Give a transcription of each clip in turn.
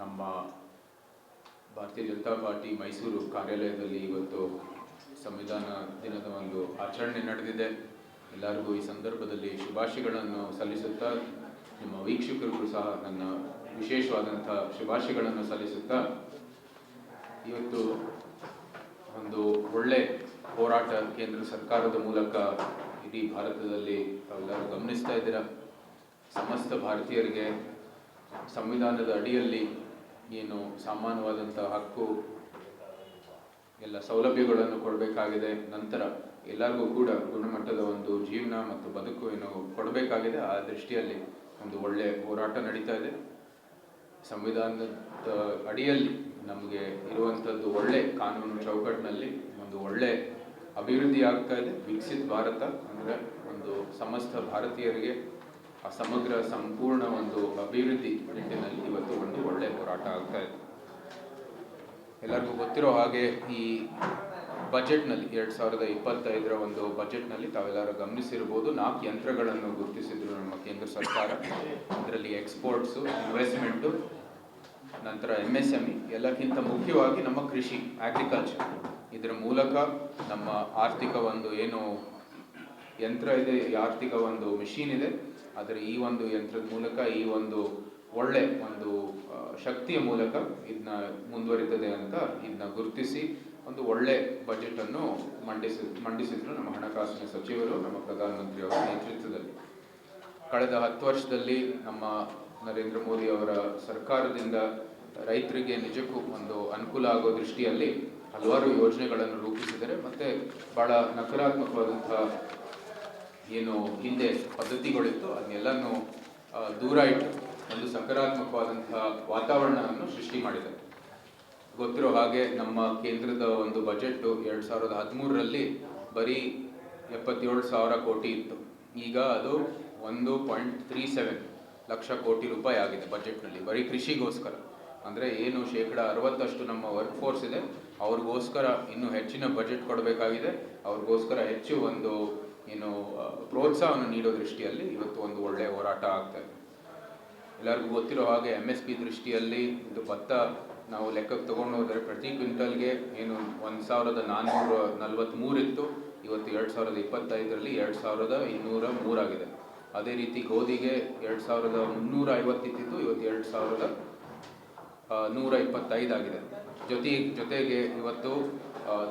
ನಮ್ಮ ಭಾರತೀಯ ಜನತಾ ಪಾರ್ಟಿ ಮೈಸೂರು ಕಾರ್ಯಾಲಯದಲ್ಲಿ ಇವತ್ತು ಸಂವಿಧಾನ ದಿನದ ಒಂದು ಆಚರಣೆ ನಡೆದಿದೆ. ಎಲ್ಲರಿಗೂ ಈ ಸಂದರ್ಭದಲ್ಲಿ ಶುಭಾಶಯಗಳನ್ನು ಸಲ್ಲಿಸುತ್ತಾ, ನಿಮ್ಮ ವೀಕ್ಷಕರಿಗೂ ಸಹ ನನ್ನ ವಿಶೇಷವಾದಂಥ ಶುಭಾಶಯಗಳನ್ನು ಸಲ್ಲಿಸುತ್ತಾ, ಇವತ್ತು ಒಂದು ಒಳ್ಳೆ ಹೋರಾಟ ಕೇಂದ್ರ ಸರ್ಕಾರದ ಮೂಲಕ ಇಡೀ ಭಾರತದಲ್ಲಿ ತಾವೆಲ್ಲರೂ ಗಮನಿಸ್ತಾ ಇದ್ದೀರಾ? ಸಮಸ್ತ ಭಾರತೀಯರಿಗೆ ಸಂವಿಧಾನದ ಅಡಿಯಲ್ಲಿ ಏನು ಸಾಮಾನ್ಯವಾದಂಥ ಹಕ್ಕು, ಎಲ್ಲ ಸೌಲಭ್ಯಗಳನ್ನು ಕೊಡಬೇಕಾಗಿದೆ. ನಂತರ ಎಲ್ಲರಿಗೂ ಕೂಡ ಗುಣಮಟ್ಟದ ಒಂದು ಜೀವನ ಮತ್ತು ಬದುಕು ಏನು ಕೊಡಬೇಕಾಗಿದೆ. ಆ ದೃಷ್ಟಿಯಲ್ಲಿ ಒಂದು ಒಳ್ಳೆಯ ಹೋರಾಟ ನಡೀತಾ ಇದೆ. ಸಂವಿಧಾನದ ಅಡಿಯಲ್ಲಿ ನಮಗೆ ಇರುವಂಥದ್ದು ಒಳ್ಳೆ ಕಾನೂನು ಚೌಕಟ್ಟಿನಲ್ಲಿ ಒಂದು ಒಳ್ಳೆ ಅಭಿವೃದ್ಧಿ ಆಗ್ತಾ ಇದೆ. ವಿಕಸಿತ ಭಾರತ ಅಂದರೆ ಒಂದು ಸಮಸ್ತ ಭಾರತೀಯರಿಗೆ ಸಮಗ್ರ, ಸಂಪೂರ್ಣ ಒಂದು ಅಭಿವೃದ್ಧಿ ನಿಟ್ಟಿನಲ್ಲಿ ಇವತ್ತು ಒಂದು ಒಳ್ಳೆ ಹೋರಾಟ ಆಗ್ತಾ ಇದೆ. ಎಲ್ಲರಿಗೂ ಗೊತ್ತಿರೋ ಹಾಗೆ ಈ ಬಜೆಟ್ನಲ್ಲಿ ಎರಡು ಸಾವಿರದ ಇಪ್ಪತ್ತೈದರ ಒಂದು ಬಜೆಟ್ನಲ್ಲಿ ತಾವೆಲ್ಲರೂ ಗಮನಿಸಿರ್ಬೋದು. ನಾಲ್ಕು ಯಂತ್ರಗಳನ್ನು ಗುರುತಿಸಿದ್ರು ನಮ್ಮ ಕೇಂದ್ರ ಸರ್ಕಾರ. ಅದರಲ್ಲಿ ಎಕ್ಸ್ಪೋರ್ಟ್ಸು, ಇನ್ವೆಸ್ಟ್ಮೆಂಟು, ನಂತರ ಎಂ ಎಸ್ ಎಂ ಇ, ಎಲ್ಲಕ್ಕಿಂತ ಮುಖ್ಯವಾಗಿ ನಮ್ಮ ಕೃಷಿ ಅಗ್ರಿಕಲ್ಚರ್ ಇದರ ಮೂಲಕ ನಮ್ಮ ಆರ್ಥಿಕ ಒಂದು ಏನು ಯಂತ್ರ ಇದೆ ಆರ್ಥಿಕ ಒಂದು ಮಿಷಿನ್ ಇದೆ. ಅದರ ಈ ಒಂದು ಯಂತ್ರದ ಮೂಲಕ, ಈ ಒಂದು ಒಳ್ಳೆ ಒಂದು ಶಕ್ತಿಯ ಮೂಲಕ ಇದನ್ನ ಮುಂದುವರಿತದೆ ಅಂತ ಇದನ್ನ ಗುರುತಿಸಿ ಒಂದು ಒಳ್ಳೆ ಬಜೆಟ್ ಅನ್ನು ಮಂಡಿಸಿ, ಮಂಡಿಸಿದ್ರು ನಮ್ಮ ಹಣಕಾಸಿನ ಸಚಿವರು, ನಮ್ಮ ಪ್ರಧಾನಮಂತ್ರಿ ಅವರ ನೇತೃತ್ವದಲ್ಲಿ. ಕಳೆದ ಹತ್ತು ವರ್ಷದಲ್ಲಿ ನಮ್ಮ ನರೇಂದ್ರ ಮೋದಿ ಅವರ ಸರ್ಕಾರದಿಂದ ರೈತರಿಗೆ ನಿಜಕ್ಕೂ ಒಂದು ಅನುಕೂಲ ಆಗೋ ದೃಷ್ಟಿಯಲ್ಲಿ ಹಲವಾರು ಯೋಜನೆಗಳನ್ನು ರೂಪಿಸಿದರೆ ಮತ್ತೆ ಬಹಳ ನಕಾರಾತ್ಮಕವಾದಂತಹ ಏನು ಹಿಂದೆ ಪದ್ಧತಿಗಳಿತ್ತು ಅದನ್ನೆಲ್ಲನೂ ದೂರ ಇಟ್ಟು ಒಂದು ಸಕಾರಾತ್ಮಕವಾದಂತಹ ವಾತಾವರಣವನ್ನು ಸೃಷ್ಟಿ ಮಾಡಿದೆ. ಗೊತ್ತಿರೋ ಹಾಗೆ ನಮ್ಮ ಕೇಂದ್ರದ ಒಂದು ಬಜೆಟ್ ಎರಡು ಸಾವಿರದ ಹದಿಮೂರರಲ್ಲಿ ಬರೀ ಎಪ್ಪತ್ತೇಳು ಸಾವಿರ ಕೋಟಿ ಇತ್ತು. ಈಗ ಅದು ಒಂದು ಪಾಯಿಂಟ್ ತ್ರೀ ಸೆವೆನ್ ಲಕ್ಷ ಕೋಟಿ ರೂಪಾಯಿ ಆಗಿದೆ ಬಜೆಟ್ನಲ್ಲಿ ಬರೀ ಕೃಷಿಗೋಸ್ಕರ. ಅಂದರೆ ಏನು ಶೇಕಡ ಅರವತ್ತಷ್ಟು ನಮ್ಮ ವರ್ಕ್ ಫೋರ್ಸ್ ಇದೆ, ಅವ್ರಿಗೋಸ್ಕರ ಇನ್ನೂ ಹೆಚ್ಚಿನ ಬಜೆಟ್ ಕೊಡಬೇಕಾಗಿದೆ, ಅವ್ರಿಗೋಸ್ಕರ ಹೆಚ್ಚು ಒಂದು ಏನು ಪ್ರೋತ್ಸಾಹವನ್ನು ನೀಡೋ ದೃಷ್ಟಿಯಲ್ಲಿ ಇವತ್ತು ಒಂದು ಒಳ್ಳೆಯ ಹೋರಾಟ ಆಗ್ತಾ ಇದೆ. ಎಲ್ಲರಿಗೂ ಗೊತ್ತಿರೋ ಹಾಗೆ ಎಂ ಎಸ್ ಪಿ ದೃಷ್ಟಿಯಲ್ಲಿ ಇದು ಭತ್ತ ನಾವು ಲೆಕ್ಕಕ್ಕೆ ತಗೊಂಡು ಹೋದರೆ ಪ್ರತಿ ಕ್ವಿಂಟಲ್ಗೆ ಏನು ಒಂದು ಸಾವಿರದ ನಾನ್ನೂರ ನಲ್ವತ್ತ್ಮೂರು ಇತ್ತು, ಇವತ್ತು ಎರಡು ಸಾವಿರದ ಇಪ್ಪತ್ತೈದರಲ್ಲಿ ಎರಡು ಸಾವಿರದ ಇನ್ನೂರ ಮೂರಾಗಿದೆ. ಅದೇ ರೀತಿ ಗೋಧಿಗೆ ಎರಡು ಸಾವಿರದ ಮುನ್ನೂರ ಐವತ್ತಿತ್ತು ಇವತ್ತು ಎರಡು ಸಾವಿರದ ನೂರ ಇಪ್ಪತ್ತೈದಾಗಿದೆ ಜೊತೆ, ಜೊತೆಗೆ ಇವತ್ತು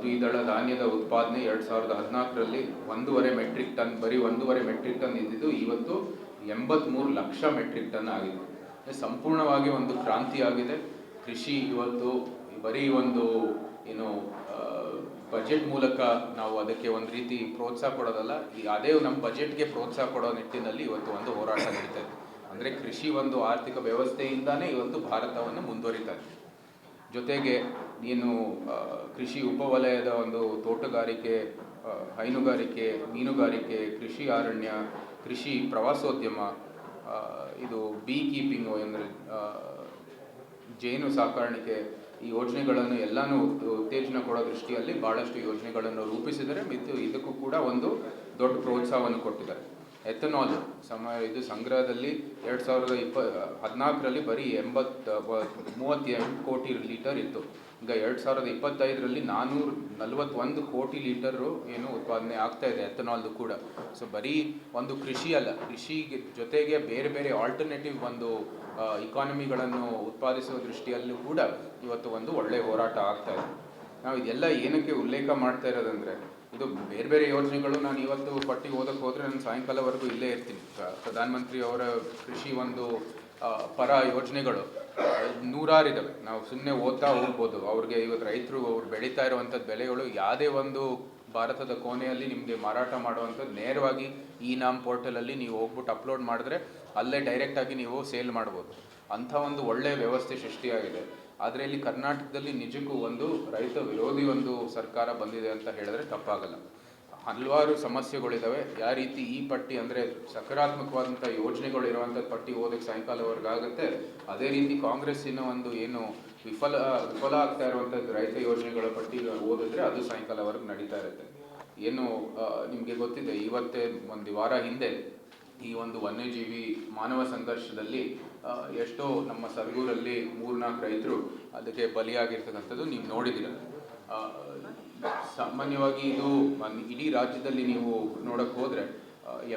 ದ್ವಿದಳ ಧಾನ್ಯದ ಉತ್ಪಾದನೆ ಎರಡು ಸಾವಿರದ ಹದಿನಾಲ್ಕರಲ್ಲಿ ಒಂದೂವರೆ ಮೆಟ್ರಿಕ್ ಟನ್, ಬರೀ ಒಂದೂವರೆ ಮೆಟ್ರಿಕ್ ಟನ್ ಇದ್ದಿದ್ದು ಇವತ್ತು ಎಂಬತ್ಮೂರು ಲಕ್ಷ ಮೆಟ್ರಿಕ್ ಟನ್ ಆಗಿದೆ. ಸಂಪೂರ್ಣವಾಗಿ ಒಂದು ಕ್ರಾಂತಿ ಆಗಿದೆ. ಕೃಷಿ ಇವತ್ತು ಬರೀ ಒಂದು, ಏನು ಬಜೆಟ್ ಮೂಲಕ ನಾವು ಅದಕ್ಕೆ ಒಂದು ರೀತಿ ಪ್ರೋತ್ಸಾಹ ಕೊಡೋದಲ್ಲ ಅದೇ ನಮ್ಮ ಬಜೆಟ್ಗೆ ಪ್ರೋತ್ಸಾಹ ಕೊಡೋ ನಿಟ್ಟಿನಲ್ಲಿ ಇವತ್ತು ಒಂದು ಹೋರಾಟ ನಡೀತಾ ಇದೆ. ಅಂದರೆ ಕೃಷಿ ಒಂದು ಆರ್ಥಿಕ ವ್ಯವಸ್ಥೆಯಿಂದಾನೇ ಇವತ್ತು ಭಾರತವನ್ನು ಮುಂದುವರಿತಾ ಇದೆ. ಜೊತೆಗೆ ನೀನು ಕೃಷಿ ಉಪವಲಯದ ಒಂದು ತೋಟಗಾರಿಕೆ ಹೈನುಗಾರಿಕೆ, ಮೀನುಗಾರಿಕೆ, ಕೃಷಿ ಅರಣ್ಯ, ಕೃಷಿ ಪ್ರವಾಸೋದ್ಯಮ ಇದು ಬೀ ಕೀಪಿಂಗು ಅಂದರೆ ಜೇನು ಸಾಕಾಣಿಕೆ ಈ ಯೋಜನೆಗಳನ್ನು ಎಲ್ಲಾನು ಉತ್ತೇಜನ ಕೊಡೋ ದೃಷ್ಟಿಯಲ್ಲಿ ಭಾಳಷ್ಟು ಯೋಜನೆಗಳನ್ನು ರೂಪಿಸಿದರೆ ಮತ್ತು ಇದಕ್ಕೂ ಕೂಡ ಒಂದು ದೊಡ್ಡ ಪ್ರೋತ್ಸಾಹವನ್ನು ಕೊಟ್ಟಿದ್ದಾರೆ. ಎಥನಾಲ್ ಸಮ ಇದು ಸಂಗ್ರಹದಲ್ಲಿ ಎರಡು ಸಾವಿರದ ಇಪ್ಪ, ಹದಿನಾಲ್ಕರಲ್ಲಿ ಬರೀ ಎಂಬತ್ತು ಮೂವತ್ತೆಂಟು ಕೋಟಿ ಲೀಟರ್ ಇತ್ತು. ಈಗ ಎರಡು ಸಾವಿರದ ಇಪ್ಪತ್ತೈದರಲ್ಲಿ ನಾನ್ನೂರ ನಲವತ್ತೊಂದು ಕೋಟಿ ಲೀಟರು ಏನು ಉತ್ಪಾದನೆ ಆಗ್ತಾ ಇದೆ ಎಥನಾಲ್ದು ಕೂಡ. ಸೊ ಬರೀ ಒಂದು ಕೃಷಿ ಅಲ್ಲ, ಕೃಷಿಗೆ ಜೊತೆಗೆ ಬೇರೆ ಬೇರೆ ಆಲ್ಟರ್ನೇಟಿವ್ ಒಂದು ಇಕಾನಮಿಗಳನ್ನು ಉತ್ಪಾದಿಸುವ ದೃಷ್ಟಿಯಲ್ಲೂ ಕೂಡ ಇವತ್ತು ಒಂದು ಒಳ್ಳೆಯ ಹೋರಾಟ ಆಗ್ತಾ ಇದೆ. ನಾವು ಇದೆಲ್ಲ ಏನಕ್ಕೆ ಉಲ್ಲೇಖ ಮಾಡ್ತಾ ಇರೋದಂದ್ರೆ ಇದು ಬೇರೆ ಬೇರೆ ಯೋಜನೆಗಳು ನಾನು ಇವತ್ತು ಪಟ್ಟಿ ಓದಕ್ಕೆ ಹೋದರೆ ನಾನು ಸಾಯಂಕಾಲವರೆಗೂ ಇಲ್ಲೇ ಇರ್ತೀನಿ. ಪ್ರಧಾನಮಂತ್ರಿ ಅವರ ಕೃಷಿ ಒಂದು ಪರ ಯೋಜನೆಗಳು. ನೂರಾರು ಇದ್ದಾವೆ ನಾವು ಸುಮ್ಮನೆ ಓದ್ತಾ ಹೋಗ್ಬೋದು. ಅವ್ರಿಗೆ ಇವತ್ತು ರೈತರು ಅವ್ರು ಬೆಳೀತಾ ಇರುವಂಥದ್ದು ಬೆಲೆಗಳು ಯಾವುದೇ ಒಂದು ಭಾರತದ ಕೋಣೆಯಲ್ಲಿ ನಿಮಗೆ ಮಾರಾಟ ಮಾಡುವಂಥದ್ದು ನೇರವಾಗಿ ಈ ನಾಮ್ ಪೋರ್ಟಲಲ್ಲಿ ನೀವು ಹೋಗ್ಬಿಟ್ಟು ಅಪ್ಲೋಡ್ ಮಾಡಿದ್ರೆ ಅಲ್ಲೇ ಡೈರೆಕ್ಟಾಗಿ ನೀವು ಸೇಲ್ ಮಾಡ್ಬೋದು. ಅಂಥ ಒಂದು ಒಳ್ಳೆಯ ವ್ಯವಸ್ಥೆ ಸೃಷ್ಟಿಯಾಗಿದೆ. ಆದರೆ ಇಲ್ಲಿ ಕರ್ನಾಟಕದಲ್ಲಿ ನಿಜಕ್ಕೂ ಒಂದು ರೈತ ವಿರೋಧಿ ಒಂದು ಸರ್ಕಾರ ಬಂದಿದೆ ಅಂತ ಹೇಳಿದ್ರೆ ತಪ್ಪಾಗಲ್ಲ. ಹಲವಾರು ಸಮಸ್ಯೆಗಳಿದ್ದಾವೆ ಯಾವ ರೀತಿ ಈ ಪಟ್ಟಿ ಅಂದರೆ ಸಕಾರಾತ್ಮಕವಾದಂಥ ಯೋಜನೆಗಳು ಇರುವಂಥ ಪಟ್ಟಿ ಓದಕ್ಕೆ ಸಾಯಂಕಾಲವರೆಗಾಗುತ್ತೆ ಅದೇ ರೀತಿ ಕಾಂಗ್ರೆಸ್ಸಿನ ಒಂದು ಏನು ವಿಫಲ ವಿಫಲ ಆಗ್ತಾ ಇರುವಂಥದ್ದು ರೈತ ಯೋಜನೆಗಳ ಪಟ್ಟಿ ಓದಿದ್ರೆ ಅದು ಸಾಯಂಕಾಲವರೆಗೆ ನಡೀತಾ ಇರುತ್ತೆ. ಏನು ನಿಮಗೆ ಗೊತ್ತಿದೆ, ಇವತ್ತೇ ಒಂದು ವಾರ ಹಿಂದೆ ಈ ಒಂದು ವನ್ಯಜೀವಿ ಮಾನವ ಸಂಘರ್ಷದಲ್ಲಿ ಎಷ್ಟೋ ನಮ್ಮ ಸರಗೂರಲ್ಲಿ ಮೂರ್ನಾಲ್ಕು ರೈತರು ಅದಕ್ಕೆ ಬಲಿಯಾಗಿರ್ತಕ್ಕಂಥದ್ದು ನೀವು ನೋಡಿದ್ದೀರ. ಸಾಮಾನ್ಯವಾಗಿ ಇದು ಇಡೀ ರಾಜ್ಯದಲ್ಲಿ ನೀವು ನೋಡಕ್ಕೆ ಹೋದರೆ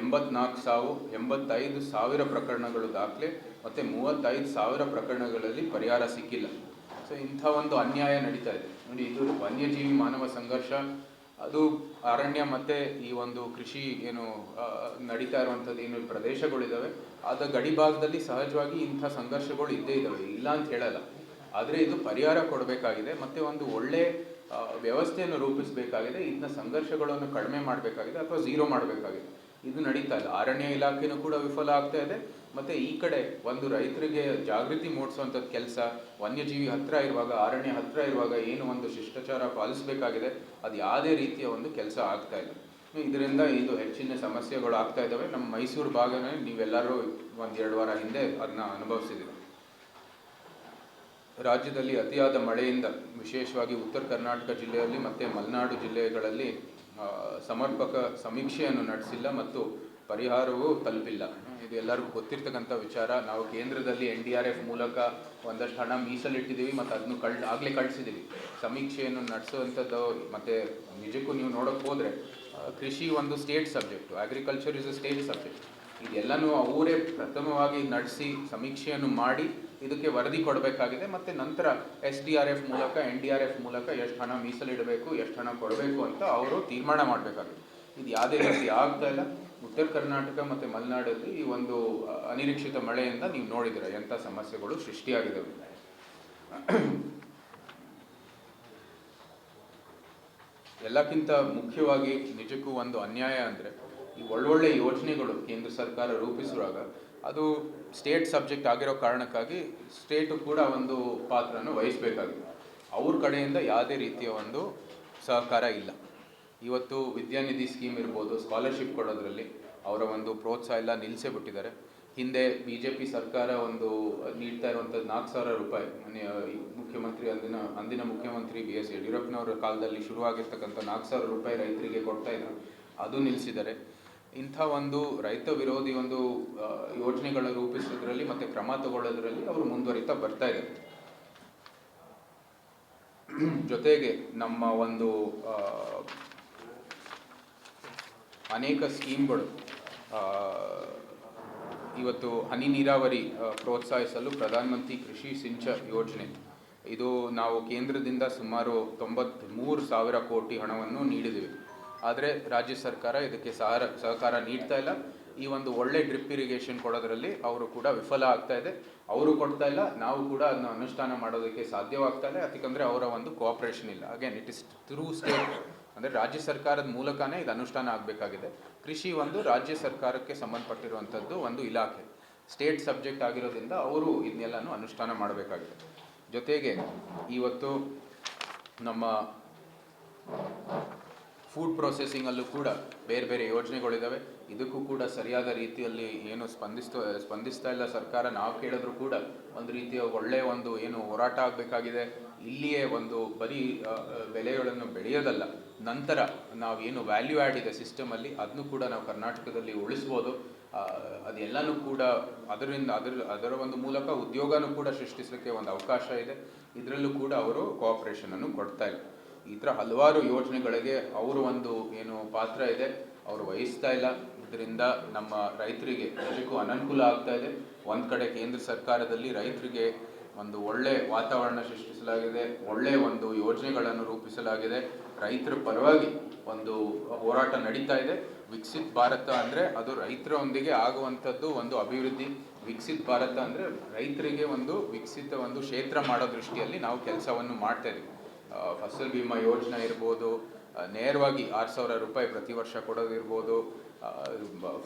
ಎಂಬತ್ನಾಲ್ಕು ಸಾವು, ಎಂಬತ್ತೈದು ಸಾವಿರ ಪ್ರಕರಣಗಳು ದಾಖಲೆ ಮತ್ತು ಮೂವತ್ತೈದು ಸಾವಿರ ಪ್ರಕರಣಗಳಲ್ಲಿ ಪರಿಹಾರ ಸಿಕ್ಕಿಲ್ಲ. ಸೊ ಇಂಥ ಒಂದು ಅನ್ಯಾಯ ನಡೀತಾ ಇದೆ. ನೋಡಿ, ಇದು ವನ್ಯಜೀವಿ ಮಾನವ ಸಂಘರ್ಷ, ಅದು ಅರಣ್ಯ ಮತ್ತು ಈ ಒಂದು ಕೃಷಿ ಏನು ನಡೀತಾ ಇರುವಂಥದ್ದು, ಏನು ಪ್ರದೇಶಗಳಿದ್ದಾವೆ ಅದ ಗಡಿ ಭಾಗದಲ್ಲಿ ಸಹಜವಾಗಿ ಇಂಥ ಸಂಘರ್ಷಗಳು ಇದ್ದೇ ಇದ್ದಾವೆ. ಇಲ್ಲ ಅಂತ ಹೇಳಲ್ಲ. ಆದರೆ ಇದು ಪರಿಹಾರ ಕೊಡಬೇಕಾಗಿದೆ, ಮತ್ತು ಒಂದು ಒಳ್ಳೆ ವ್ಯವಸ್ಥೆಯನ್ನು ರೂಪಿಸಬೇಕಾಗಿದೆ ಇದನ್ನ ಸಂಘರ್ಷಗಳನ್ನು ಕಡಿಮೆ ಮಾಡಬೇಕಾಗಿದೆ ಅಥವಾ ಝೀರೋ ಮಾಡಬೇಕಾಗಿದೆ. ಇದು ನಡೀತಾ ಇಲ್ಲ. ಅರಣ್ಯ ಇಲಾಖೆನೂ ಕೂಡ ವಿಫಲ ಆಗ್ತಾ ಇದೆ. ಮತ್ತು ಈ ಕಡೆ ಒಂದು ರೈತರಿಗೆ ಜಾಗೃತಿ ಮೂಡಿಸುವಂಥದ್ದು ಕೆಲಸ, ವನ್ಯಜೀವಿ ಹತ್ತಿರ ಇರುವಾಗ, ಅರಣ್ಯ ಹತ್ತಿರ ಇರುವಾಗ ಏನು ಒಂದು ಶಿಷ್ಟಾಚಾರ ಪಾಲಿಸಬೇಕಾಗಿದೆ, ಅದು ಯಾವುದೇ ರೀತಿಯ ಒಂದು ಕೆಲಸ ಆಗ್ತಾ ಇಲ್ಲ. ಇದರಿಂದ ಇದು ಹೆಚ್ಚಿನ ಸಮಸ್ಯೆಗಳು ಆಗ್ತಾ ಇದ್ದಾವೆ. ನಮ್ಮ ಮೈಸೂರು ಭಾಗನೇ ನೀವೆಲ್ಲರೂ ಒಂದೆರಡು ವಾರ ಹಿಂದೆ ಅದನ್ನ ಅನುಭವಿಸಿದ್ದೀವಿ ರಾಜ್ಯದಲ್ಲಿ ಅತಿಯಾದ ಮಳೆಯಿಂದ ವಿಶೇಷವಾಗಿ ಉತ್ತರ ಕರ್ನಾಟಕ ಜಿಲ್ಲೆಯಲ್ಲಿ ಮತ್ತು ಮಲೆನಾಡು ಜಿಲ್ಲೆಗಳಲ್ಲಿ ಸಮರ್ಪಕ ಸಮೀಕ್ಷೆಯನ್ನು ನಡೆಸಿಲ್ಲ ಮತ್ತು ಪರಿಹಾರವೂ ತಲುಪಿಲ್ಲ. ಇದು ಎಲ್ಲರಿಗೂ ಗೊತ್ತಿರ್ತಕ್ಕಂಥ ವಿಚಾರ. ನಾವು ಕೇಂದ್ರದಲ್ಲಿ ಎನ್ ಡಿ ಆರ್ ಎಫ್ ಮೂಲಕ ಒಂದಷ್ಟು ಹಣ ಮೀಸಲಿಟ್ಟಿದ್ದೀವಿ ಮತ್ತು ಅದನ್ನು ಕಳ್, ಆಗಲೇ ಕಳಿಸಿದ್ದೀವಿ. ಸಮೀಕ್ಷೆಯನ್ನು ನಡೆಸುವಂಥದ್ದು ಮತ್ತು ನಿಜಕ್ಕೂ ನೀವು ನೋಡೋಕೆ ಹೋದರೆ ಕೃಷಿ ಒಂದು state subject agriculture is a state subject ಇದೆಲ್ಲನೂ ಅವರೇ ಪ್ರಥಮವಾಗಿ ನಡೆಸಿ ಸಮೀಕ್ಷೆಯನ್ನು ಮಾಡಿ ಇದಕ್ಕೆ ವರದಿ ಕೊಡಬೇಕಾಗಿದೆ ಮತ್ತು ನಂತರ ಎಸ್ ಡಿ ಆರ್ ಎಫ್ ಮೂಲಕ ಎನ್ ಡಿ ಆರ್ ಎಫ್ ಮೂಲಕ ಎಷ್ಟು ಹಣ ಮೀಸಲಿಡಬೇಕು, ಎಷ್ಟು ಹಣ ಕೊಡಬೇಕು ಅಂತ ಅವರು ತೀರ್ಮಾನ ಮಾಡಬೇಕಾಗಿದೆ. ಇದು ಯಾವುದೇ ರೀತಿ ಆಗ್ತಾ ಇಲ್ಲ. ಉತ್ತರ ಕರ್ನಾಟಕ ಮತ್ತು ಮಲೆನಾಡಲ್ಲಿ ಈ ಒಂದು, ಅನಿರೀಕ್ಷಿತ ಮಳೆಯಿಂದ ನೀವು ನೋಡಿದಿರ ಎಂಥ ಸಮಸ್ಯೆಗಳು ಸೃಷ್ಟಿಯಾಗಿದ್ದಾವೆ ಎಲ್ಲಕ್ಕಿಂತ ಮುಖ್ಯವಾಗಿ ನಿಜಕ್ಕೂ ಒಂದು ಅನ್ಯಾಯ ಅಂದರೆ ಈ ಒಳ್ಳೊಳ್ಳೆ ಯೋಜನೆಗಳು ಕೇಂದ್ರ ಸರ್ಕಾರ ರೂಪಿಸುವಾಗ ಅದು ಸ್ಟೇಟ್ ಸಬ್ಜೆಕ್ಟ್ ಆಗಿರೋ ಕಾರಣಕ್ಕಾಗಿ ಸ್ಟೇಟು ಕೂಡ ಒಂದು ಪಾತ್ರನ ವಹಿಸಬೇಕಾಗಿದೆ. ಅವ್ರ ಕಡೆಯಿಂದ ಯಾವುದೇ ರೀತಿಯ ಒಂದು ಸಹಕಾರ ಇಲ್ಲ. ಇವತ್ತು ವಿದ್ಯಾನಿಧಿ ಸ್ಕೀಮ್ ಇರ್ಬೋದು ಸ್ಕಾಲರ್ಶಿಪ್ ಕೊಡೋದ್ರಲ್ಲಿ ಅವರ ಒಂದು ಪ್ರೋತ್ಸಾಹ ಎಲ್ಲ ನಿಲ್ಲಿಸೇ ಬಿಟ್ಟಿದ್ದಾರೆ. ಹಿಂದೆ ಬಿ ಜೆ ಪಿ ಸರ್ಕಾರ ಒಂದು ನೀಡ್ತಾ ಇರುವಂಥದ್ದು ನಾಲ್ಕು ಸಾವಿರ ರೂಪಾಯಿ. ಮನೆಯ ಮುಖ್ಯಮಂತ್ರಿ ಅಂದಿನ ಅಂದಿನ ಮುಖ್ಯಮಂತ್ರಿ ಬಿ ಎಸ್ ಯಡಿಯೂರಪ್ಪನವರ ಕಾಲದಲ್ಲಿ ಶುರುವಾಗಿರ್ತಕ್ಕಂಥ ನಾಲ್ಕು ಸಾವಿರ ರೂಪಾಯಿ ರೈತರಿಗೆ ಕೊಡ್ತಾ ಇದ್ರು ಅದು ನಿಲ್ಲಿಸಿದ್ದಾರೆ ಇಂಥ ಒಂದು ರೈತ ವಿರೋಧಿ ಒಂದು ಯೋಜನೆಗಳನ್ನು ಯೋಜನೆಗಳ ರೂಪಿಸೋದ್ರಲ್ಲಿ ಮತ್ತು ಕ್ರಮ ತಗೊಳ್ಳೋದ್ರಲ್ಲಿ ಅವರು ಮುಂದುವರಿತಾ ಬರ್ತಾ ಇದ್ದಾರೆ. ಜೊತೆಗೆ ನಮ್ಮ ಒಂದು ಅನೇಕ ಸ್ಕೀಮ್ಗಳು ಇವತ್ತು ಹನಿ ನೀರಾವರಿ ಪ್ರೋತ್ಸಾಹಿಸಲು ಪ್ರಧಾನಮಂತ್ರಿ ಕೃಷಿ ಸಿಂಚ ಯೋಜನೆ. ಇದು ನಾವು ಕೇಂದ್ರದಿಂದ ಸುಮಾರು ತೊಂಬತ್ತ್ಮೂರು ಸಾವಿರ ಕೋಟಿ ಹಣವನ್ನು ನೀಡಿದ್ದೀವಿ ಆದರೆ ರಾಜ್ಯ ಸರ್ಕಾರ ಇದಕ್ಕೆ ಸಹಾರ ಸಹಕಾರ ನೀಡ್ತಾ ಇಲ್ಲ. ಈ ಒಂದು ಒಳ್ಳೆ ಡ್ರಿಪ್ ಇರಿಗೇಷನ್ ಕೊಡೋದ್ರಲ್ಲಿ ಅವರು ಕೂಡ ವಿಫಲ ಆಗ್ತಾ ಇದೆ. ಅವರು ಕೊಡ್ತಾ ಇಲ್ಲ, ನಾವು ಕೂಡ ಅದನ್ನ ಅನುಷ್ಠಾನ ಮಾಡೋದಕ್ಕೆ ಸಾಧ್ಯವಾಗ್ತಾ ಇಲ್ಲ. ಯಾಕಂದರೆ ಅವರ ಒಂದು ಕೋಆಪ್ರೇಷನ್ ಇಲ್ಲ. Again it is through state. ಅಂದರೆ ರಾಜ್ಯ ಸರ್ಕಾರದ ಮೂಲಕನೇ ಇದು ಅನುಷ್ಠಾನ ಆಗಬೇಕಾಗಿದೆ. ಕೃಷಿ ಒಂದು ರಾಜ್ಯ ಸರ್ಕಾರಕ್ಕೆ ಸಂಬಂಧಪಟ್ಟಿರುವಂಥದ್ದು ಒಂದು ಇಲಾಖೆ. ಸ್ಟೇಟ್ ಸಬ್ಜೆಕ್ಟ್ ಆಗಿರೋದ್ರಿಂದ ಅವರು ಇದನ್ನೆಲ್ಲನೂ ಅನುಷ್ಠಾನ ಮಾಡಬೇಕಾಗಿದೆ. ಜೊತೆಗೆ ಇವತ್ತು ನಮ್ಮ ಫುಡ್ ಪ್ರೊಸೆಸಿಂಗಲ್ಲೂ ಕೂಡ ಬೇರೆ ಬೇರೆ ಯೋಜನೆಗಳಿದ್ದಾವೆ ಇದಕ್ಕೂ ಕೂಡ ಸರಿಯಾದ ರೀತಿಯಲ್ಲಿ ಏನು ಸ್ಪಂದಿಸ್ತ, ಸ್ಪಂದಿಸ್ತಾ ಇಲ್ಲ ಸರ್ಕಾರ. ನಾವು ಕೇಳಿದ್ರು ಕೂಡ ಒಂದು ರೀತಿಯ ಒಳ್ಳೆಯ ಒಂದು ಏನು ಹೋರಾಟ ಆಗಬೇಕಾಗಿದೆ. ಇಲ್ಲಿಯೇ ಒಂದು ಬರೀ ಬೆಲೆಗಳನ್ನು ಬೆಳೆಯೋದಲ್ಲ. ನಂತರ ನಾವೇನು ವ್ಯಾಲ್ಯೂ ಆ್ಯಡ್ ಇದೆ ಸಿಸ್ಟಮಲ್ಲಿ ಅದನ್ನು ಕೂಡ ನಾವು ಕರ್ನಾಟಕದಲ್ಲಿ ಉಳಿಸ್ಬೋದು. ಅದೆಲ್ಲನೂ ಕೂಡ ಅದರಿಂದ, ಅದರ ಅದರ ಒಂದು ಮೂಲಕ ಉದ್ಯೋಗನೂ ಕೂಡ ಸೃಷ್ಟಿಸಲಿಕ್ಕೆ ಒಂದು ಅವಕಾಶ ಇದೆ. ಇದರಲ್ಲೂ ಕೂಡ ಅವರು ಕೋಆಪ್ರೇಷನನ್ನು ಕೊಡ್ತಾ ಇಲ್ಲ. ಈ ಥರ ಹಲವಾರು ಯೋಜನೆಗಳಿಗೆ ಅವರು ಒಂದು ಏನು ಪಾತ್ರ ಇದೆ. ಅವರು ವಹಿಸ್ತಾ ಇಲ್ಲ. ಇದರಿಂದ ನಮ್ಮ ರೈತರಿಗೆ ನಿಜಕ್ಕೂ ಅನನುಕೂಲ ಆಗ್ತಾ ಇದೆ. ಒಂದು ಕಡೆ ಕೇಂದ್ರ ಸರ್ಕಾರದಲ್ಲಿ ರೈತರಿಗೆ ಒಂದು ಒಳ್ಳೆ ವಾತಾವರಣ ಸೃಷ್ಟಿಸಲಾಗಿದೆ. ಒಳ್ಳೆ ಒಂದು ಯೋಜನೆಗಳನ್ನು ರೂಪಿಸಲಾಗಿದೆ. ರೈತರ ಪರವಾಗಿ ಒಂದು ಹೋರಾಟ ನಡೀತಾ ಇದೆ. ವಿಕಸಿತ್ ಭಾರತ ಅಂದರೆ ಅದು ರೈತರೊಂದಿಗೆ ಆಗುವಂಥದ್ದು ಒಂದು ಅಭಿವೃದ್ಧಿ. ವಿಕಸಿತ್ ಭಾರತ ಅಂದರೆ ರೈತರಿಗೆ ಒಂದು ವಿಕಸಿತ ಒಂದು ಕ್ಷೇತ್ರ ಮಾಡೋ ದೃಷ್ಟಿಯಲ್ಲಿ ನಾವು ಕೆಲಸವನ್ನು ಮಾಡ್ತಾ ಇದ್ದೀವಿ ಫಸಲ್ ಬಿಮಾ ಯೋಜನೆ ಇರ್ಬೋದು ನೇರವಾಗಿ ಆರು ಸಾವಿರ ರೂಪಾಯಿ ಪ್ರತಿ ವರ್ಷ ಕೊಡೋದಿರ್ಬೋದು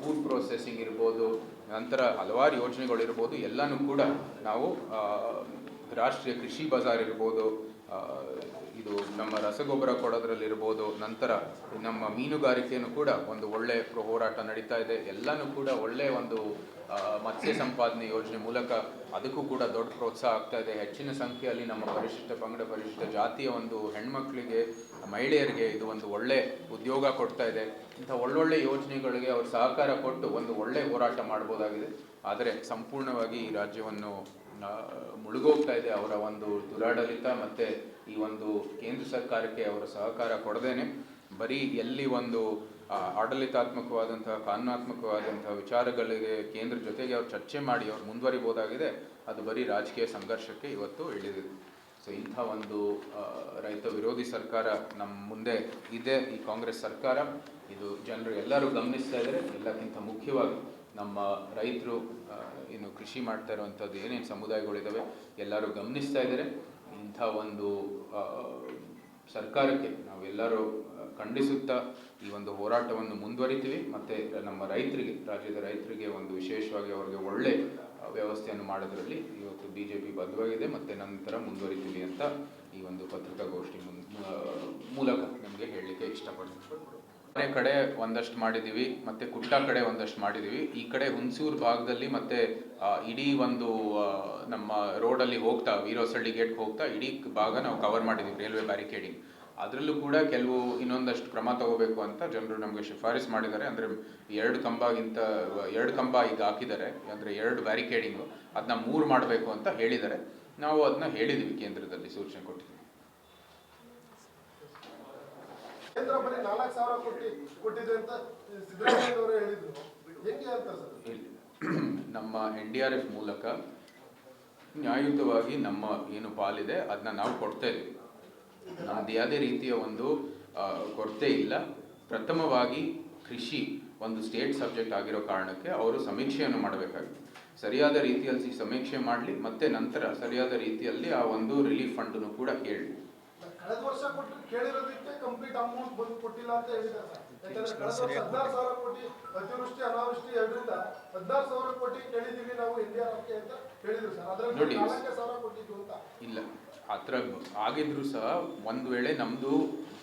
ಫುಡ್ ಪ್ರೊಸೆಸಿಂಗ್ ಇರ್ಬೋದು, ನಂತರ ಹಲವಾರು ಯೋಜನೆಗಳಿರ್ಬೋದು ಎಲ್ಲನೂ ಕೂಡ ನಾವು ರಾಷ್ಟ್ರೀಯ ಕೃಷಿ ಬಜಾರ್ ಇರ್ಬೋದು ಇದು ನಮ್ಮ ರಸಗೊಬ್ಬರ ಕೊಡೋದ್ರಲ್ಲಿರ್ಬೋದು, ನಂತರ ನಮ್ಮ ಮೀನುಗಾರಿಕೆಯನ್ನು ಕೂಡ ಒಂದು ಒಳ್ಳೆ ಪ್ರ- ಹೋರಾಟ ನಡೀತಾ ಇದೆ. ಎಲ್ಲನೂ ಕೂಡ ಒಳ್ಳೆಯ ಒಂದು ಮತ್ಸ್ಯ ಸಂಪಾದನೆ ಯೋಜನೆ ಮೂಲಕ ಅದಕ್ಕೂ ಕೂಡ ದೊಡ್ಡ ಪ್ರೋತ್ಸಾಹ ಆಗ್ತಾ ಇದೆ. ಹೆಚ್ಚಿನ ಸಂಖ್ಯೆಯಲ್ಲಿ ನಮ್ಮ ಪರಿಶಿಷ್ಟ, ಪಂಗಡ ಪರಿಶಿಷ್ಟ ಜಾತಿಯ ಒಂದು ಹೆಣ್ಮಕ್ಳಿಗೆ, ಮಹಿಳೆಯರಿಗೆ ಇದು ಒಂದು ಒಳ್ಳೆ ಉದ್ಯೋಗ ಕೊಡ್ತಾ ಇದೆ. ಇಂಥ ಒಳ್ಳೊಳ್ಳೆ ಯೋಜನೆಗಳಿಗೆ ಅವರು ಸಹಕಾರ ಕೊಟ್ಟು ಒಂದು ಒಳ್ಳೆ ಹೋರಾಟ ಮಾಡ್ಬೋದಾಗಿದೆ. ಆದರೆ ಸಂಪೂರ್ಣವಾಗಿ ಈ ರಾಜ್ಯವನ್ನು ಮುಳುಗೋಗ್ತಾ ಇದೆ ಅವರ ಒಂದು ದುರಾಡಳಿತ ಮತ್ತೆ ಈ ಒಂದು ಕೇಂದ್ರ ಸರ್ಕಾರಕ್ಕೆ ಅವರ ಸಹಕಾರ ಕೊಡದೇನೆ. ಬರೀ ಎಲ್ಲಿ ಒಂದು ಆಡಳಿತಾತ್ಮಕವಾದಂತಹ, ಕಾನೂನಾತ್ಮಕವಾದಂತಹ ವಿಚಾರಗಳಿಗೆ ಕೇಂದ್ರ ಜೊತೆಗೆ ಅವ್ರು ಚರ್ಚೆ ಮಾಡಿ ಅವ್ರು ಮುಂದುವರಿಬೋದಾಗಿದೆ. ಅದು ಬರೀ ರಾಜಕೀಯ ಸಂಘರ್ಷಕ್ಕೆ ಇವತ್ತು ಇಳಿದಿದೆ. ಸೊ ಇಂಥ ಒಂದು ರೈತ ವಿರೋಧಿ ಸರ್ಕಾರ ನಮ್ಮ ಮುಂದೆ ಇದೆ. ಈ ಕಾಂಗ್ರೆಸ್ ಸರ್ಕಾರ, ಇದು ಜನರು ಎಲ್ಲರೂ ಗಮನಿಸ್ತಾ ಇದ್ದಾರೆ. ಎಲ್ಲಕ್ಕಿಂತ ಮುಖ್ಯವಾಗಿ ನಮ್ಮ ರೈತರು ಏನು ಕೃಷಿ ಮಾಡ್ತಾ ಇರುವಂಥದ್ದು ಏನೇನು ಸಮುದಾಯಗಳಿದ್ದಾವೆ ಎಲ್ಲರೂ ಗಮನಿಸ್ತಾ ಇದ್ದಾರೆ. ಇಂಥ ಒಂದು ಸರ್ಕಾರಕ್ಕೆ ನಾವೆಲ್ಲರೂ ಖಂಡಿಸುತ್ತಾ ಈ ಒಂದು ಹೋರಾಟವನ್ನು ಮುಂದುವರಿತೀವಿ. ಮತ್ತು ನಮ್ಮ ರೈತರಿಗೆ, ರಾಜ್ಯದ ರೈತರಿಗೆ ಒಂದು ವಿಶೇಷವಾಗಿ ಅವರಿಗೆ ಒಳ್ಳೆ ವ್ಯವಸ್ಥೆಯನ್ನು ಮಾಡೋದರಲ್ಲಿ ಇವತ್ತು ಬಿ ಜೆ ಪಿ ಬದ್ಧವಾಗಿದೆ. ಮತ್ತು ನಂತರ ಮುಂದುವರಿತೀವಿ ಅಂತ ಈ ಒಂದು ಪತ್ರಿಕಾಗೋಷ್ಠಿ ಮೂಲಕ ನಮಗೆ ಹೇಳಲಿಕ್ಕೆ ಇಷ್ಟಪಡ್ತೀನಿ. ಮನೆ ಕಡೆ ಒಂದಷ್ಟು ಮಾಡಿದ್ದೀವಿ ಮತ್ತೆ ಕುಟ್ಟ ಕಡೆ ಒಂದಷ್ಟು ಮಾಡಿದ್ದೀವಿ ಈ ಕಡೆ ಹುಣಸೂರು ಭಾಗದಲ್ಲಿ ಮತ್ತೆ ಇಡೀ ಒಂದು ನಮ್ಮ ರೋಡಲ್ಲಿ ಹೋಗ್ತಾ ವೀರೋಸಳ್ಳಿ ಗೇಟ್ಗೆ ಹೋಗ್ತಾ, ಇಡೀ ಭಾಗ ನಾವು ಕವರ್ ಮಾಡಿದ್ದೀವಿ ರೈಲ್ವೆ ಬ್ಯಾರಿಕೇಡಿಂಗ್ ಅದರಲ್ಲೂ ಕೂಡ ಕೆಲವು ಇನ್ನೊಂದಷ್ಟು ಕ್ರಮ ತಗೋಬೇಕು ಅಂತ ಜನರು ನಮಗೆ ಶಿಫಾರಸ್ ಮಾಡಿದ್ದಾರೆ. ಅಂದರೆ ಎರಡು ಕಂಬಗಿಂತ, ಎರಡು ಕಂಬ ಈಗ ಹಾಕಿದ್ದಾರೆ. ಅಂದರೆ ಎರಡು ಬ್ಯಾರಿಕೇಡಿಂಗು ಅದನ್ನ ಮೂರು ಮಾಡಬೇಕು ಅಂತ ಹೇಳಿದ್ದಾರೆ. ನಾವು ಅದನ್ನ ಹೇಳಿದ್ದೀವಿ ಕೇಂದ್ರದಲ್ಲಿ ಸೂಚನೆ ಕೊಟ್ಟಿದ್ದೀವಿ. ಕೇಂದ್ರ ಬರೀ ನಾಲ್ಕು ಕೋಟಿ ಕೊಟ್ಟಿದೆ ಅಂತ ಸಿದ್ದರಾಮಯ್ಯನವರು ಹೇಳಿದ್ರು. ಹೆಂಗೆ ಅಂತ ನಮ್ಮ ಎನ್ ಡಿ ಆರ್ ಎಫ್ ಮೂಲಕ ನ್ಯಾಯಯುತವಾಗಿ ನಮ್ಮ ಏನು ಪಾಲಿದೆ ಅದನ್ನ ನಾವು ಕೊಡ್ತಾ ಇದ್ದೀವಿ. ನಮ್ದು ಯಾವುದೇ ರೀತಿಯ ಒಂದು ಕೊರತೆ ಇಲ್ಲ. ಪ್ರಥಮವಾಗಿ ಕೃಷಿ ಒಂದು ಸ್ಟೇಟ್ ಸಬ್ಜೆಕ್ಟ್ ಆಗಿರೋ ಕಾರಣಕ್ಕೆ ಅವರು ಸಮೀಕ್ಷೆಯನ್ನು ಮಾಡಬೇಕಾಗಿತ್ತು. ಸರಿಯಾದ ರೀತಿಯಲ್ಲಿ ಸಮೀಕ್ಷೆ ಮಾಡಲಿ, ಮತ್ತೆ ನಂತರ ಸರಿಯಾದ ರೀತಿಯಲ್ಲಿ ಆ ಒಂದು ರಿಲೀಫ್ ಫಂಡನ್ನು ಕೂಡ ಕೇಳಿ. ಕಳೆದ ವರ್ಷ ಕೊಟ್ಟು ಕೇಳಿರೋದಕ್ಕೆ ಕಂಪ್ಲೀಟ್ ಅಮೌಂಟ್ ಬಂದು ಕೊಟ್ಟಿಲ್ಲ ಅಂತ ಹೇಳಿದ್ದಾರೆ ಸರ್. ಯಾಕಂದ್ರೆ ಕಳೆದ ವರ್ಷ ಹದಿನಾರು ಸಾವಿರ ಕೋಟಿ ಅತಿವೃಷ್ಟಿ ಅನಾವೃಷ್ಟಿ ಎರಡರಿಂದ ಹದಿನಾರು ಸಾವಿರ ಕೋಟಿ ಕೇಳಿದೀವಿ ನಾವು ರಾಜ್ಯ ಅಂತ ಹೇಳಿದ್ರು ಸರ್. ಅದರಲ್ಲಿ ನೋಡಿ. ನಾಲ್ಕೇ ಸಾವಿರ ಕೊಟ್ಟಿದ್ದು ಅಂತ. ಇಲ್ಲ. ಆ ಥರ ಆಗಿದ್ರು ಸಹ ಒಂದು ವೇಳೆ ನಮ್ಮದು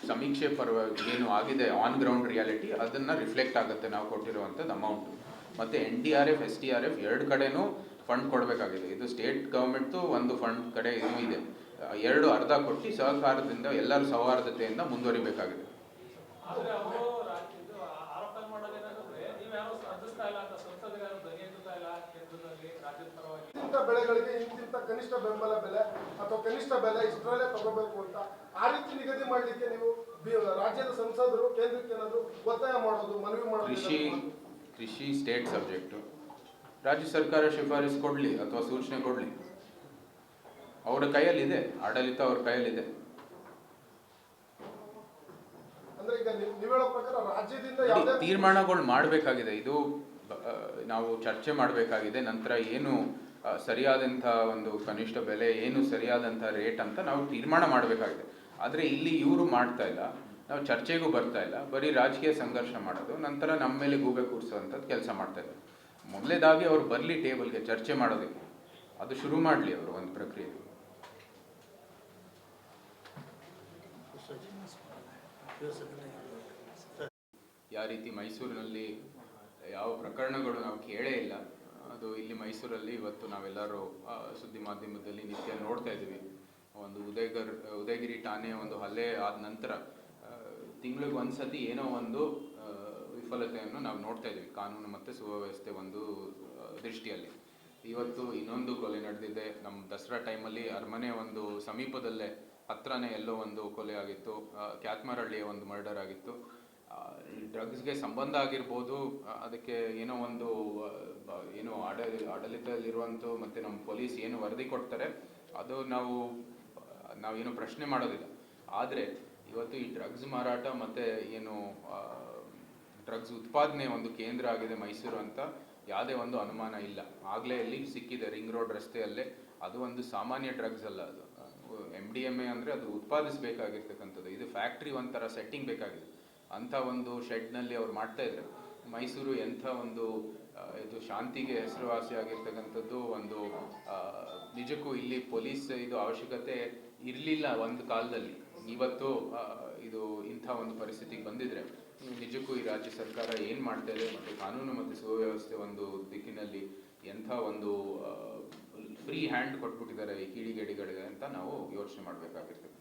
ಸಮೀಕ್ಷೆ ಪರವಾಗಿ ಏನು ಆಗಿದೆ ಆನ್ ಗ್ರೌಂಡ್ ರಿಯಾಲಿಟಿ ಅದನ್ನು ರಿಫ್ಲೆಕ್ಟ್ ಆಗುತ್ತೆ ನಾವು ಕೊಟ್ಟಿರುವಂಥದ್ದು ಅಮೌಂಟು ಮತ್ತು N D R F S T R F ಎರಡು ಕಡೆನೂ ಫಂಡ್ ಕೊಡಬೇಕಾಗಿದೆ. ಇದು ಸ್ಟೇಟ್ ಗೌರ್ಮೆಂಟ್ದು ಒಂದು ಫಂಡ್ ಕಡೆ ಇದು ಇದೆ. ಎರಡು ಅರ್ಧ ಕೊಟ್ಟು ಸಹಕಾರದಿಂದ ಎಲ್ಲರೂ ಸೌಹಾರ್ದತೆಯಿಂದ ಮುಂದುವರಿಬೇಕಾಗಿದೆ. ಬೆಳೆಗಳಿಗೆ ಇಂತಿಂತ ಕನಿಷ್ಠ ಬೆಂಬಲ ಬೆಲೆ ಅಥವಾ ಕನಿಷ್ಠ ಬೆಲೆ ಇಷ್ಟರಲ್ಲೇ ತಗೋಬೇಕು ಅಂತ ಆ ರೀತಿ ನಿಗದಿ ಮಾಡಲಿಕ್ಕೆ ನೀವು ಬಿ- ರಾಜ್ಯದ ಸಂಸದರು ಕೇಂದ್ರಕ್ಕೆ ಏನಾದ್ರು ಒತ್ತಾಯ ಮಾಡೋದು ಮನವಿ ಕೃಷಿ ಮಾಡೋದು? ಕೃಷಿ ಸ್ಟೇಟ್ ಸಬ್ಜೆಕ್ಟು ರಾಜ್ಯ ಸರ್ಕಾರ ಶಿಫಾರಸು ಕೊಡಲಿ ಅಥವಾ ಸೂಚನೆ ಕೊಡಲಿ? ಅವರ ಕೈಯಲ್ಲಿದೆ ಆಡಳಿತ ಅವ್ರ ಕೈಯಲ್ಲಿದೆ. ತೀರ್ಮಾನಗಳು ಮಾಡಬೇಕಾಗಿದೆ. ಇದು ನಾವು ಚರ್ಚೆ ಮಾಡಬೇಕಾಗಿದೆ. ನಂತರ ಏನು ಸರಿಯಾದಂಥ ಒಂದು ಕನಿಷ್ಠ ಬೆಲೆ ಏನು ಸರಿಯಾದಂಥ ರೇಟ್ ಅಂತ ನಾವು ತೀರ್ಮಾನ ಮಾಡಬೇಕಾಗಿದೆ. ಆದರೆ ಇಲ್ಲಿ ಇವರು ಮಾಡ್ತಾ ಇಲ್ಲ. ನಾವು ಚರ್ಚೆಗೂ ಬರ್ತಾ ಇಲ್ಲ. ಬರೀ ರಾಜಕೀಯ ಸಂಘರ್ಷ ಮಾಡೋದು. ನಂತರ ನಮ್ಮ ಮೇಲೆ ಗೂಬೆ ಕೂರಿಸುವಂಥದ್ದು ಕೆಲಸ ಮಾಡ್ತಾ ಇದ್ದಾರೆ. ಮೊದಲೇದಾಗಿ ಅವ್ರು ಬರಲಿ ಟೇಬಲ್ಗೆ ಚರ್ಚೆ ಮಾಡೋದಕ್ಕೆ. ಅದು ಶುರು ಮಾಡಲಿ ಅವರು ಒಂದು ಪ್ರಕ್ರಿಯೆ ಯಾವ ರೀತಿ ಮೈಸೂರಿನಲ್ಲಿ ಯಾವ ಪ್ರಕರಣಗಳು ನಾವು ಕೇಳೇ ಇಲ್ಲ. ಅದು ಇಲ್ಲಿ ಮೈಸೂರಲ್ಲಿ ಇವತ್ತು ನಾವೆಲ್ಲರೂ ಸುದ್ದಿ ಮಾಧ್ಯಮದಲ್ಲಿ ನಿತ್ಯ ನೋಡ್ತಾ ಇದ್ದೀವಿ. ಒಂದು ಉದಯಗರ್, ಉದಯಗಿರಿ ಠಾಣೆ ಒಂದು ಹಲ್ಲೆ ಆದ ನಂತರ ತಿಂಗಳಿಗೆ ಒಂದ್ಸತಿ ಏನೋ ಒಂದು ವಿಫಲತೆಯನ್ನು ನಾವು ನೋಡ್ತಾ ಇದ್ದೀವಿ. ಕಾನೂನು ಮತ್ತು ಸುವ್ಯವಸ್ಥೆ ಒಂದು ದೃಷ್ಟಿಯಲ್ಲಿ. ಇವತ್ತು ಇನ್ನೊಂದು ಕೊಲೆ ನಡೆದಿದೆ. ನಮ್ಮ ದಸರಾ ಟೈಮಲ್ಲಿ ಅರಮನೆ ಒಂದು ಸಮೀಪದಲ್ಲೇ ಹತ್ರನೇ ಎಲ್ಲೋ ಒಂದು ಕೊಲೆ ಆಗಿತ್ತು. ಕ್ಯಾತ್ಮರಹಳ್ಳಿಯ ಒಂದು ಮರ್ಡರ್ ಆಗಿತ್ತು. ಡ್ರಗ್ಸ್ಗೆ ಸಂಬಂಧ ಆಗಿರ್ಬೋದು ಅದಕ್ಕೆ ಏನೋ ಒಂದು ಏನು ಆಡ ಆಡಳಿತದಲ್ಲಿರುವಂಥ ಮತ್ತು ನಮ್ಮ ಪೊಲೀಸ್ ಏನು ವರದಿ ಕೊಡ್ತಾರೆ, ಅದು ನಾವು ನಾವೇನು ಪ್ರಶ್ನೆ ಮಾಡೋದಿಲ್ಲ. ಆದರೆ, ಇವತ್ತು ಈ ಡ್ರಗ್ಸ್ ಮಾರಾಟ ಮತ್ತು ಏನು ಡ್ರಗ್ಸ್ ಉತ್ಪಾದನೆ ಒಂದು ಕೇಂದ್ರ ಆಗಿದೆ ಮೈಸೂರು ಅಂತ, ಯಾವುದೇ ಒಂದು ಅನುಮಾನ ಇಲ್ಲ. ಆಗಲೇ ಇಲ್ಲಿ ಸಿಕ್ಕಿದೆ ರಿಂಗ್ ರೋಡ್ ರಸ್ತೆಯಲ್ಲೇ, ಅದು ಒಂದು ಸಾಮಾನ್ಯ ಡ್ರಗ್ಸ್ ಅಲ್ಲ ಅದು. ಡಿ ಎಂ ಎ ಅಂದರೆ ಅದು ಉತ್ಪಾದಿಸಬೇಕಾಗಿರ್ತಕ್ಕಂಥದ್ದು. ಇದು ಫ್ಯಾಕ್ಟ್ರಿ ಒಂಥರ ಸೆಟ್ಟಿಂಗ್ ಬೇಕಾಗಿದೆ. ಅಂಥ ಒಂದು ಶೆಡ್ನಲ್ಲಿ ಅವ್ರು ಮಾಡ್ತಾ ಇದ್ದಾರೆ ಮೈಸೂರು ಎಂಥ ಒಂದು ಇದು ಶಾಂತಿಗೆ ಹೆಸರುವಾಸಿ ಆಗಿರ್ತಕ್ಕಂಥದ್ದು ಒಂದು ನಿಜಕ್ಕೂ ಇಲ್ಲಿ ಪೊಲೀಸ್ ಇದು ಅವಶ್ಯಕತೆ ಇರಲಿಲ್ಲ ಒಂದು ಕಾಲದಲ್ಲಿ. ಇವತ್ತು ಇದು ಇಂಥ ಒಂದು ಪರಿಸ್ಥಿತಿಗೆ ಬಂದಿದ್ರೆ, ನಿಜಕ್ಕೂ ಈ ರಾಜ್ಯ ಸರ್ಕಾರ ಏನು ಮಾಡ್ತಾ ಇದೆ ಮತ್ತು ಕಾನೂನು ಮತ್ತು ಸುವ್ಯವಸ್ಥೆ ಒಂದು ದಿಕ್ಕಿನಲ್ಲಿ ಎಂಥ ಒಂದು ಫ್ರೀ ಹ್ಯಾಂಡ್ ಕೊಟ್ಬಿಟ್ಟಿದ್ದಾರೆ ಈ ಕೀಳಿಗೇಡಿಗಳಿಗೆ ಅಂತ ನಾವು ಯೋಚನೆ ಮಾಡಬೇಕಾಗಿರ್ತದೆ.